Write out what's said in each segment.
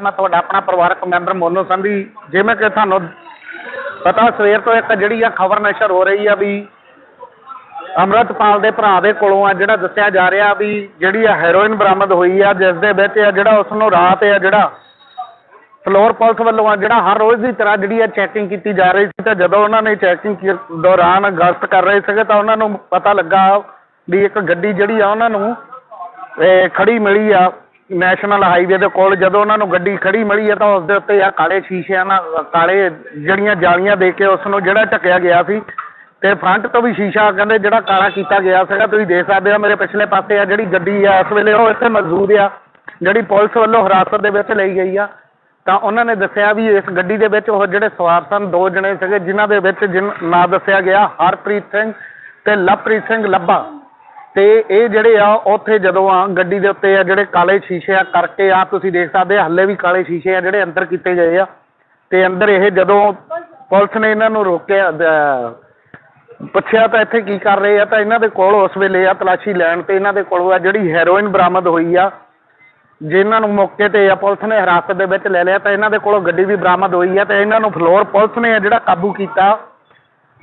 ਮੈਂ ਤੁਹਾਡਾ ਆਪਣਾ ਪਰਿਵਾਰਕ ਮੈਂਬਰ ਮੋਨੂ ਸੰਧੀ, ਜਿਵੇਂ ਕਿ ਤੁਹਾਨੂੰ ਪਤਾ ਸਵੇਰ ਤੋਂ ਇੱਕ ਜਿਹੜੀ ਆ ਖਬਰ ਨਸ਼ਰ ਹੋ ਰਹੀ ਆ ਵੀ ਅੰਮ੍ਰਿਤਪਾਲ ਦੇ ਭਰਾ ਦੇ ਕੋਲੋਂ ਆ ਜਿਹੜਾ ਦੱਸਿਆ ਜਾ ਰਿਹਾ ਵੀ ਜਿਹੜੀ ਆ ਹੈਰੋਇਨ ਬਰਾਮਦ ਹੋਈ ਆ, ਜਿਸ ਦੇ ਵਿੱਚ ਆ ਜਿਹੜਾ ਉਸ ਨੂੰ ਰਾਤ ਆ ਜਿਹੜਾ ਫਲੋਰ ਪੁਲਿਸ ਵੱਲੋਂ ਆ ਜਿਹੜਾ ਹਰ ਰੋਜ਼ ਦੀ ਤਰ੍ਹਾਂ ਜਿਹੜੀ ਆ ਚੈਕਿੰਗ ਕੀਤੀ ਜਾ ਰਹੀ ਸੀ, ਤਾਂ ਜਦੋਂ ਉਹਨਾਂ ਨੇ ਚੈਕਿੰਗ ਦੌਰਾਨ ਗਸ਼ਤ ਕਰ ਰਹੇ ਸੀਗੇ, ਤਾਂ ਉਹਨਾਂ ਨੂੰ ਪਤਾ ਲੱਗਾ ਵੀ ਇੱਕ ਗੱਡੀ ਜਿਹੜੀ ਆ ਉਹਨਾਂ ਨੂੰ, ਇਹ ਖੜੀ ਮਿਲੀ ਆ। ਨੈਸ਼ਨਲ ਹਾਈਵੇ ਦੇ ਕੋਲ ਜਦੋਂ ਉਹਨਾਂ ਨੂੰ ਗੱਡੀ ਖੜੀ ਮਿਲੀ ਆ ਤਾਂ ਉਸ ਦੇ ਉੱਤੇ ਆ ਕਾਲੇ ਸ਼ੀਸ਼ਿਆਂ ਨਾਲ, ਕਾਲੇ ਜਿਹੜੀਆਂ ਜਾਲੀਆਂ ਦੇ ਕੇ ਉਸ ਨੂੰ ਜਿਹੜਾ ਢੱਕਿਆ ਗਿਆ ਸੀ ਤੇ ਫਰੰਟ ਤੋਂ ਵੀ ਸ਼ੀਸ਼ਾ ਕਹਿੰਦੇ ਜਿਹੜਾ ਕਾਲਾ ਕੀਤਾ ਗਿਆ ਸੀਗਾ ਤੁਸੀਂ ਦੇਖ ਸਕਦੇ ਹੋ ਮੇਰੇ ਪਿਛਲੇ ਪਾਸੇ ਆ ਜਿਹੜੀ ਗੱਡੀ ਆ, ਇਸ ਵੇਲੇ ਉਹ ਇੱਥੇ ਮੌਜੂਦ ਆ, ਜਿਹੜੀ ਪੁਲਿਸ ਵੱਲੋਂ ਹਿਰਾਸਤ ਦੇ ਵਿੱਚ ਲਈ ਗਈ ਆ। ਤਾਂ ਉਹਨਾਂ ਨੇ ਦੱਸਿਆ ਵੀ ਇਸ ਗੱਡੀ ਦੇ ਵਿੱਚ ਉਹ ਜਿਹੜੇ ਸਵਾਰ ਸਨ, ਦੋ ਜਣੇ ਸੀਗੇ, ਜਿਨ੍ਹਾਂ ਦੇ ਵਿੱਚ ਜਿਨ, ਨਾਂ ਦੱਸਿਆ ਗਿਆ, ਹਰਪ੍ਰੀਤ ਸਿੰਘ ਤੇ ਲਵਪ੍ਰੀਤ ਸਿੰਘ ਲੱਭਾ। ਤੇ ਇਹ ਜਿਹੜੇ ਆ, ਉੱਥੇ ਜਦੋਂ ਆ ਗੱਡੀ ਦੇ ਉੱਤੇ ਆ ਜਿਹੜੇ ਕਾਲੇ ਸ਼ੀਸ਼ੇ ਆ ਕਰਕੇ ਆ, ਤੁਸੀਂ ਦੇਖ ਸਕਦੇ ਆ, ਹੱਲੇ ਵੀ ਕਾਲੇ ਸ਼ੀਸ਼ੇ ਆ ਜਿਹੜੇ ਅੰਦਰ ਕੀਤੇ ਗਏ ਆ। ਤੇ ਅੰਦਰ ਇਹ ਜਦੋਂ ਪੁਲਿਸ ਨੇ ਇਹਨਾਂ ਨੂੰ ਰੋਕਿਆ ਪੁੱਛਿਆ ਤਾਂ ਇੱਥੇ ਕੀ ਕਰ ਰਹੇ ਆ, ਤਾਂ ਇਹਨਾਂ ਦੇ ਕੋਲ ਉਸ ਵੇਲੇ ਆ ਤਲਾਸ਼ੀ ਲੈਣ ਤੇ ਇਹਨਾਂ ਦੇ ਕੋਲ ਆ ਜਿਹੜੀ ਹੈਰੋਇਨ ਬਰਾਮਦ ਹੋਈ ਆ, ਜਿਨ੍ਹਾਂ ਨੂੰ ਮੌਕੇ ਤੇ ਆ ਪੁਲਿਸ ਨੇ ਹਿਰਾਸਤ ਦੇ ਵਿੱਚ ਲੈ ਲਿਆ, ਤਾਂ ਇਹਨਾਂ ਦੇ ਕੋਲੋਂ ਗੱਡੀ ਵੀ ਬਰਾਮਦ ਹੋਈ ਆ ਤੇ ਇਹਨਾਂ ਨੂੰ ਫਲੋਰ ਪੁਲਿਸ ਨੇ ਆ ਜਿਹੜਾ ਕਾਬੂ ਕੀਤਾ।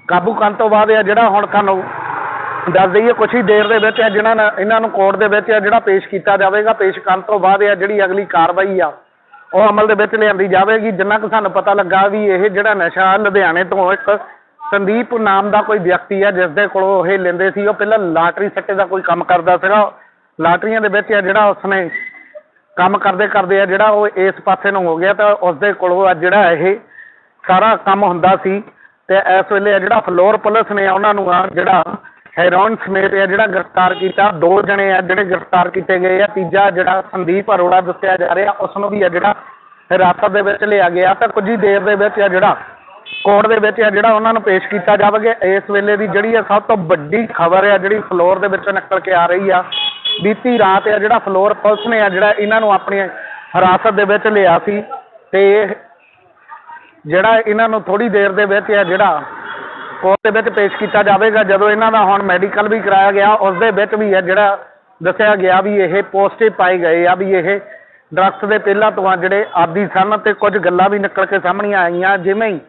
ਕਾਬੂ ਕਰਨ ਤੋਂ ਬਾਅਦ ਆ ਜਿਹੜਾ ਹੁਣ ਤੁਹਾਨੂੰ ਦੱਸ ਦਈਏ ਕੁਛ ਹੀ ਦੇਰ ਦੇ ਵਿੱਚ ਆ ਜਿਹਨਾਂ ਨੇ ਇਹਨਾਂ ਨੂੰ ਕੋਰਟ ਦੇ ਵਿੱਚ ਆ ਜਿਹੜਾ ਪੇਸ਼ ਕੀਤਾ ਜਾਵੇਗਾ, ਪੇਸ਼ ਕਰਨ ਤੋਂ ਬਾਅਦ ਆ ਜਿਹੜੀ ਅਗਲੀ ਕਾਰਵਾਈ ਆ, ਉਹ ਅਮਲ ਦੇ ਵਿੱਚ ਲਿਆਂਦੀ ਜਾਵੇਗੀ। ਜਿੰਨਾ ਕੁ ਸਾਨੂੰ ਪਤਾ ਲੱਗਾ ਵੀ ਇਹ ਜਿਹੜਾ ਨਸ਼ਾ ਲੁਧਿਆਣੇ ਤੋਂ ਇੱਕ ਸੰਦੀਪ ਨਾਮ ਦਾ ਕੋਈ ਵਿਅਕਤੀ ਆ ਜਿਸ ਦੇ ਕੋਲੋਂ ਇਹ ਲੈਂਦੇ ਸੀ, ਉਹ ਪਹਿਲਾਂ ਲਾਟਰੀ ਸੱਟੇ ਦਾ ਕੋਈ ਕੰਮ ਕਰਦਾ ਸੀਗਾ। ਲਾਟਰੀਆਂ ਦੇ ਵਿੱਚ ਆ ਜਿਹੜਾ ਉਸਨੇ ਕੰਮ ਕਰਦੇ ਕਰਦੇ ਆ, ਜਿਹੜਾ ਉਹ ਇਸ ਪਾਸੇ ਨੂੰ ਹੋ ਗਿਆ ਤਾਂ ਉਸ ਦੇ ਕੋਲੋਂ ਅੱਜ ਜਿਹੜਾ ਇਹ ਸਾਰਾ ਕੰਮ ਹੁੰਦਾ ਸੀ। ਤੇ ਇਸ ਵੇਲੇ ਆ ਜਿਹੜਾ ਫਲੋਰ ਪੁਲਿਸ ਨੇ ਉਹਨਾਂ ਨੂੰ ਜਿਹੜਾ ਹੈਰੋਨ ਸਮੇਤ ਆ ਜਿਹੜਾ ਗ੍ਰਿਫਤਾਰ ਕੀਤਾ, ਦੋ ਜਣੇ ਆ ਜਿਹੜੇ ਗ੍ਰਿਫਤਾਰ ਕੀਤੇ ਗਏ ਆ। ਤੀਜਾ ਜਿਹੜਾ ਸੰਦੀਪ ਅਰੋੜਾ ਦੱਸਿਆ ਜਾ ਰਿਹਾ ਉਸ ਨੂੰ ਵੀ ਆ ਜਿਹੜਾ ਹਿਰਾਸਤ ਦੇ ਵਿੱਚ ਲਿਆ ਗਿਆ ਤਾਂ ਕੁਝ ਹੀ ਦੇਰ ਦੇ ਵਿੱਚ ਆ ਜਿਹੜਾ ਕੋਰਟ ਦੇ ਵਿੱਚ ਆ ਜਿਹੜਾ ਉਹਨਾਂ ਨੂੰ ਪੇਸ਼ ਕੀਤਾ ਜਾਵੇਗਾ। ਇਸ ਵੇਲੇ ਦੀ ਜਿਹੜੀ ਆ ਸਭ ਤੋਂ ਵੱਡੀ ਖਬਰ ਆ, ਜਿਹੜੀ ਫਲੋਰ ਦੇ ਵਿੱਚੋਂ ਨਿਕਲ ਕੇ ਆ ਰਹੀ ਆ, ਬੀਤੀ ਰਾਤ ਆ ਜਿਹੜਾ ਫਲੋਰ ਪੁਲਿਸ ਨੇ ਆ ਜਿਹੜਾ ਇਹਨਾਂ ਨੂੰ ਆਪਣੀ ਹਿਰਾਸਤ ਦੇ ਵਿੱਚ ਲਿਆ ਸੀ ਤੇ ਜਿਹੜਾ ਇਹਨਾਂ ਨੂੰ ਥੋੜੀ ਦੇਰ ਦੇ ਵਿੱਚ ਆ ਜਿਹੜਾ ਕੋਰਟ ਦੇ ਵਿੱਚ ਪੇਸ਼ ਕੀਤਾ ਜਾਵੇਗਾ। ਜਦੋਂ ਇਹਨਾਂ ਦਾ ਹੁਣ ਮੈਡੀਕਲ ਵੀ ਕਰਾਇਆ ਗਿਆ ਉਸ ਦੇ ਵਿੱਚ ਵੀ ਆ ਜਿਹੜਾ ਦੱਸਿਆ ਗਿਆ ਵੀ ਇਹ ਪੋਜ਼ਿਟਿਵ ਪਾਏ ਗਏ ਆ ਵੀ ਇਹ ਡਰੱਗਸ ਦੇ ਪਹਿਲਾਂ ਤੋਂ ਆ ਜਿਹੜੇ ਆਦੀ ਸਨ ਤੇ ਕੁਝ ਗੱਲਾਂ ਵੀ ਨਿਕਲ ਕੇ ਸਾਹਮਣੇ ਆਈਆਂ, ਜਿਵੇਂ ਹੀ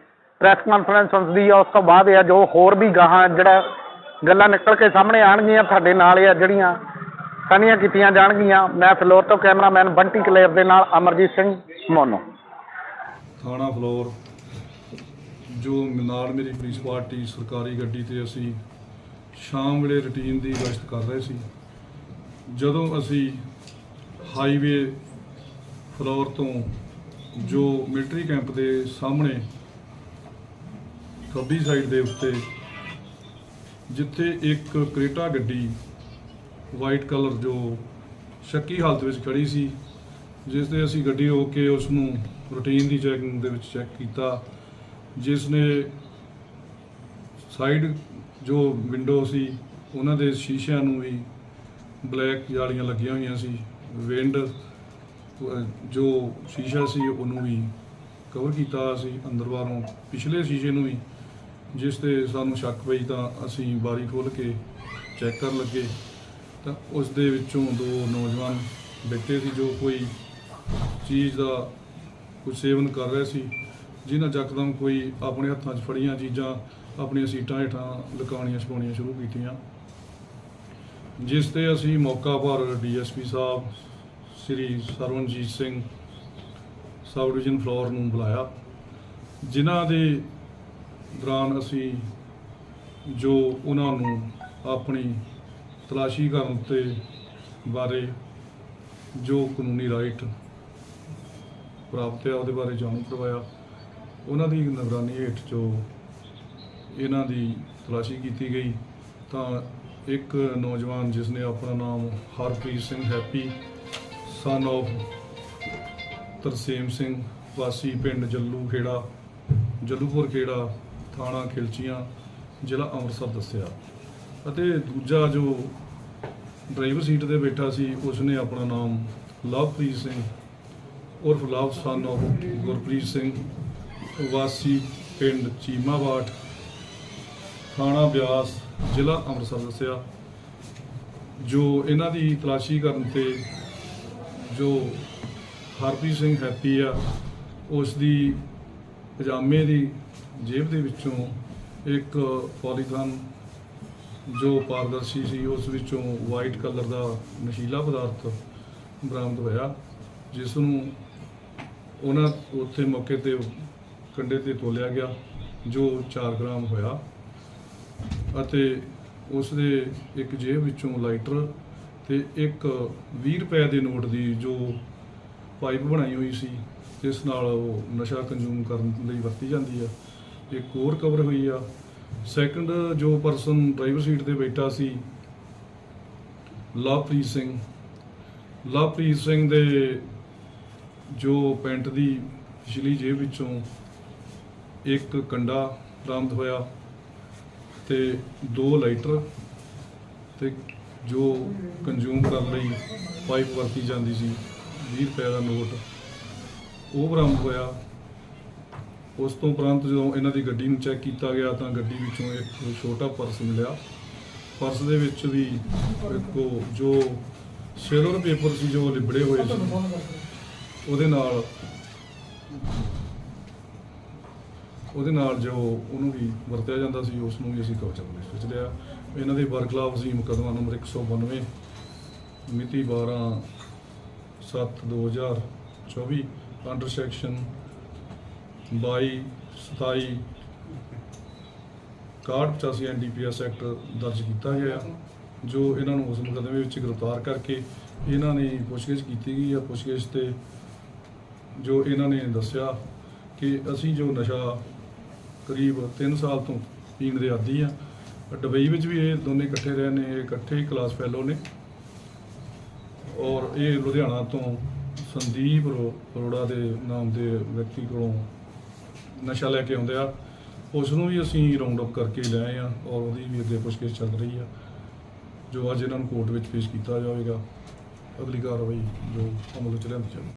ਪ੍ਰੈਸ ਕਾਨਫਰੰਸ ਹੁੰਦੀ ਆ, ਉਸ ਤੋਂ ਬਾਅਦ ਆ ਜੋ ਹੋਰ ਵੀ ਗਾਹਾਂ ਜਿਹੜਾ ਗੱਲਾਂ ਨਿਕਲ ਕੇ ਸਾਹਮਣੇ ਆਣਗੀਆਂ ਤੁਹਾਡੇ ਨਾਲ ਆ ਜਿਹੜੀਆਂ ਸਾਂਝੀਆਂ ਕੀਤੀਆਂ ਜਾਣਗੀਆਂ। ਮੈਂ ਫਲੋਰ ਤੋਂ ਕੈਮਰਾਮੈਨ ਬੰਟੀ ਕਲੇਰ ਦੇ ਨਾਲ ਅਮਰਜੀਤ ਸਿੰਘ ਮੋਨੋ। ਥਾਣਾ ਫਲੋਰ ਜੋ ਨਾਲ ਮੇਰੀ ਪੁਲਿਸ ਪਾਰਟੀ ਸਰਕਾਰੀ ਗੱਡੀ ਤੇ ਅਸੀਂ ਸ਼ਾਮ ਵੇਲੇ ਰੁਟੀਨ ਦੀ ਗਸ਼ਤ ਕਰ ਰਹੇ ਸੀ। ਜਦੋਂ ਅਸੀਂ ਹਾਈਵੇ ਫਲੋਰ ਤੋਂ ਜੋ ਮਿਲਟਰੀ ਕੈਂਪ ਦੇ ਸਾਹਮਣੇ ਖੱਬੀ ਸਾਈਡ ਦੇ ਉੱਤੇ ਜਿੱਥੇ ਇੱਕ ਕ੍ਰੇਟਾ ਗੱਡੀ ਵਾਈਟ ਕਲਰ ਜੋ ਸ਼ੱਕੀ ਹਾਲਤ ਵਿੱਚ ਖੜੀ ਸੀ ਜਿਸ ਤੇ ਅਸੀਂ ਗੱਡੀ ਰੋਕ ਕੇ ਉਸ ਨੂੰ ਰੂਟੀਨ ਦੀ ਚੈਕਿੰਗ ਦੇ ਵਿੱਚ ਚੈੱਕ ਕੀਤਾ। ਜਿਸ ਨੇ ਸਾਈਡ ਜੋ ਵਿੰਡੋ ਸੀ, ਉਹਨਾਂ ਦੇ ਸ਼ੀਸ਼ਿਆਂ ਨੂੰ ਵੀ ਬਲੈਕ ਜਾਲੀਆਂ ਲੱਗੀਆਂ ਹੋਈਆਂ ਸੀ। ਵਿੰਡ ਜੋ ਸ਼ੀਸ਼ਾ ਸੀ, ਉਹਨੂੰ ਵੀ ਕਵਰ ਕੀਤਾ ਸੀ ਅੰਦਰ ਬਾਹਰੋਂ, ਪਿਛਲੇ ਸ਼ੀਸ਼ੇ ਨੂੰ ਵੀ, ਜਿਸ ਤੇ ਸਾਨੂੰ ਸ਼ੱਕ ਪਈ ਤਾਂ ਅਸੀਂ ਬਾਰੀ ਖੋਲ ਕੇ ਚੈੱਕ ਕਰਨ ਲੱਗੇ। ਤਾਂ ਉਸ ਦੇ ਵਿੱਚੋਂ ਦੋ ਨੌਜਵਾਨ ਬੈਠੇ ਸੀ, ਜੋ ਕੋਈ ਚੀਜ਼ ਦਾ ਕੁਝ ਸੇਵਨ ਕਰ ਰਹੇ ਸੀ। ਜਿਨ੍ਹਾਂ ਯਕਦਮ ਕੋਈ ਆਪਣੇ ਹੱਥਾਂ 'ਚ ਫੜੀਆਂ ਚੀਜ਼ਾਂ, ਆਪਣੀਆਂ ਸੀਟਾਂ ਹੇਠਾਂ ਲੁਕਾਉਣੀਆਂ, ਛਪਾਉਣੀਆਂ ਸ਼ੁਰੂ ਕੀਤੀਆਂ। ਜਿਸ ਤੇ ਅਸੀਂ ਮੌਕਾ ਪਰ DSP sahib, Shri Sarwanjit Singh, sub division Phillaur ਨੂੰ ਬੁਲਾਇਆ। ਜਿਨ੍ਹਾਂ ਦੇ ਦੌਰਾਨ ਅਸੀਂ ਜੋ ਉਹਨਾਂ ਨੂੰ ਆਪਣੀ ਤਲਾਸ਼ੀ ਕਰਨ ਤੇ ਬਾਰੇ ਜੋ ਕਾਨੂੰਨੀ ਰਾਈਟ ਪ੍ਰਾਪਤ ਹੈ ਉਹਦੇ ਬਾਰੇ ਜਾਣੂ ਕਰਵਾਇਆ। ਉਹਨਾਂ ਦੀ ਨਿਗਰਾਨੀ ਹੇਠ ਜੋ ਇਹਨਾਂ ਦੀ ਤਲਾਸ਼ੀ ਕੀਤੀ ਗਈ, ਤਾਂ ਇੱਕ ਨੌਜਵਾਨ ਜਿਸ ਨੇ ਆਪਣਾ ਨਾਮ Harpreet Singh Happy son of Tarsem Singh, ਵਾਸੀ ਪਿੰਡ ਜੱਲੂ ਖੇੜਾ, ਜੱਲੂਪੁਰ ਖੇੜਾ, ਥਾਣਾ ਖਿਲਚੀਆਂ, ਜ਼ਿਲ੍ਹਾ ਅੰਮ੍ਰਿਤਸਰ ਦੱਸਿਆ। ਅਤੇ ਦੂਜਾ ਜੋ ਡਰਾਈਵਰ ਸੀਟ ਤੇ ਬੈਠਾ ਸੀ, ਉਸਨੇ ਆਪਣਾ ਨਾਮ ਲਵਪ੍ਰੀਤ ਸਿੰਘ, ਉਰਫ Love son of Gurpreet Singh ਵਾਸੀ ਪਿੰਡ ਚੀਮਾਵਾਟ, ਥਾਣਾ ਬਿਆਸ, ਜ਼ਿਲ੍ਹਾ ਅੰਮ੍ਰਿਤਸਰ ਦੱਸਿਆ, ਜੋ ਇਹਨਾਂ ਦੀ ਤਲਾਸ਼ੀ ਕਰਨ ਤੇ ਜੋ ਹਰਪ੍ਰੀਤ ਸਿੰਘ ਹੈਪੀ ਆ ਉਸ ਦੀ ਪਜਾਮੇ ਦੀ ਜੇਬ ਦੇ ਵਿੱਚੋਂ ਇੱਕ ਪੋਲੀਥਨ ਜੋ ਪਾਰਦਰਸ਼ੀ ਸੀ, ਉਸ ਵਿੱਚੋਂ ਵਾਈਟ ਕਲਰ ਦਾ ਨਸ਼ੀਲਾ ਪਦਾਰਥ ਬਰਾਮਦ ਹੋਇਆ ਜਿਸ ਨੂੰ ਉਹਨਾਂ ਉੱਥੇ ਮੌਕੇ ਤੇ ਕੰਡੇ ਤੇ ਤੋਲਿਆ ਗਿਆ, ਜੋ 4 ਗ੍ਰਾਮ ਹੋਇਆ ਅਤੇ ਉਸ ਦੇ ਇੱਕ ਜੇਬ ਵਿੱਚੋਂ ਲਾਈਟਰ ਤੇ ਇੱਕ 20 ਰੁਪਏ ਦੇ ਨੋਟ ਦੀ ਜੋ ਪਾਈਪ ਬਣਾਈ ਹੋਈ ਸੀ, ਜਿਸ ਨਾਲ ਉਹ ਨਸ਼ਾ ਕੰਜ਼ੂਮ ਕਰਨ ਲਈ ਵਰਤੀ ਜਾਂਦੀ ਆ। ਇੱਕ ਹੋਰ ਕਵਰ ਹੋਈ ਆ। ਸੈਕੰਡ ਜੋ ਪਰਸਨ ਡਰਾਈਵਰ ਸੀਟ ਤੇ ਬੈਠਾ ਸੀ, ਲਵਪ੍ਰੀਤ ਸਿੰਘ। ਲਵਪ੍ਰੀਤ ਸਿੰਘ ਦੇ ਜੋ ਪੈਂਟ ਦੀ ਪਿਛਲੀ ਜੇਬ ਵਿੱਚੋਂ ਇੱਕ ਕੰਡਾ ਬਰਾਮਦ ਹੋਇਆ ਤੇ ਦੋ ਲਾਈਟਰ ਤੇ ਜੋ ਕੰਜ਼ੂਮ ਕਰਨ ਲਈ ਪਾਈਪ ਵਰਤੀ ਜਾਂਦੀ ਸੀ 20 ਰੁਪਏ ਦਾ ਨੋਟ ਉਹ ਬਰਾਮਦ ਹੋਇਆ। ਉਸ ਤੋਂ ਉਪਰੰਤ ਜਦੋਂ ਇਹਨਾਂ ਦੀ ਗੱਡੀ ਨੂੰ ਚੈੱਕ ਕੀਤਾ ਗਿਆ ਤਾਂ ਗੱਡੀ ਵਿੱਚੋਂ ਇੱਕ ਛੋਟਾ ਪਰਸ ਮਿਲਿਆ। ਪਰਸ ਦੇ ਵਿੱਚ ਵੀ ਇੱਕ ਜੋ ਸਿਲਵਰ ਪੇਪਰ ਸੀ, ਜੋ ਲਿਬੜੇ ਹੋਏ ਸੀ, ਉਹਦੇ ਨਾਲ ਉਹਦੇ ਨਾਲ ਜੋ ਉਹਨੂੰ ਵੀ ਵਰਤਿਆ ਜਾਂਦਾ ਸੀ, ਉਸ ਨੂੰ ਵੀ ਅਸੀਂ ਕਵਚ ਪੁਲਿਸ ਵਿੱਚ ਲਿਆ। ਇਹਨਾਂ ਦੇ ਬਰਖਲਾਫ ਅਸੀਂ ਮੁਕੱਦਮਾ ਨੰਬਰ 192 ਮਿਤੀ 12 7 2024 ਅੰਡਰ ਸੈਕਸ਼ਨ 22 27 6185 ਐਨਡੀਪੀਐਸ ਐਕਟ ਦਰਜ ਕੀਤਾ ਗਿਆ। ਜੋ ਇਹਨਾਂ ਨੂੰ ਉਸ ਮੁਕੱਦਮੇ ਵਿੱਚ ਗ੍ਰਿਫਤਾਰ ਕਰਕੇ ਇਹਨਾਂ ਨੇ ਪੁੱਛਗਿੱਛ ਕੀਤੀ ਗਈ ਆ। ਪੁੱਛਗਿੱਛ ਤੇ ਜੋ ਇਹਨਾਂ ਨੇ ਦੱਸਿਆ ਕਿ ਅਸੀਂ ਜੋ ਨਸ਼ਾ ਕਰੀਬ 3 ਸਾਲ ਤੋਂ ਪੀਣ ਦੇ ਆਦੀ ਆ ਦੁਬਈ ਵਿੱਚ ਵੀ ਇਹ ਦੋਨੇ ਇਕੱਠੇ ਰਹੇ ਨੇ, ਇਹ ਇਕੱਠੇ ਹੀ ਕਲਾਸ ਫੈਲੋ ਨੇ। ਔਰ ਇਹ ਲੁਧਿਆਣਾ ਤੋਂ ਸੰਦੀਪ ਅਰੋ- ਅਰੋੜਾ ਦੇ ਨਾਮ ਦੇ ਵਿਅਕਤੀ ਕੋਲੋਂ ਨਸ਼ਾ ਲੈ ਕੇ ਆਉਂਦੇ ਆ। ਉਸ ਨੂੰ ਵੀ ਅਸੀਂ ਰਾਉਂਡ ਅਪ ਕਰਕੇ ਲਿਆਏ ਆ ਔਰ ਉਹਦੀ ਵੀ ਅੱਗੇ ਪੁੱਛਗਿੱਛ ਚੱਲ ਰਹੀ ਆ। ਜੋ ਅੱਜ ਇਹਨਾਂ ਨੂੰ ਕੋਰਟ ਵਿੱਚ ਪੇਸ਼ ਕੀਤਾ ਜਾਵੇਗਾ, ਅਗਲੀ ਕਾਰਵਾਈ ਜੋ ਅਮਲ ਵਿੱਚ ਲਿਆਂਦੀ ਜਾਵੇਗੀ।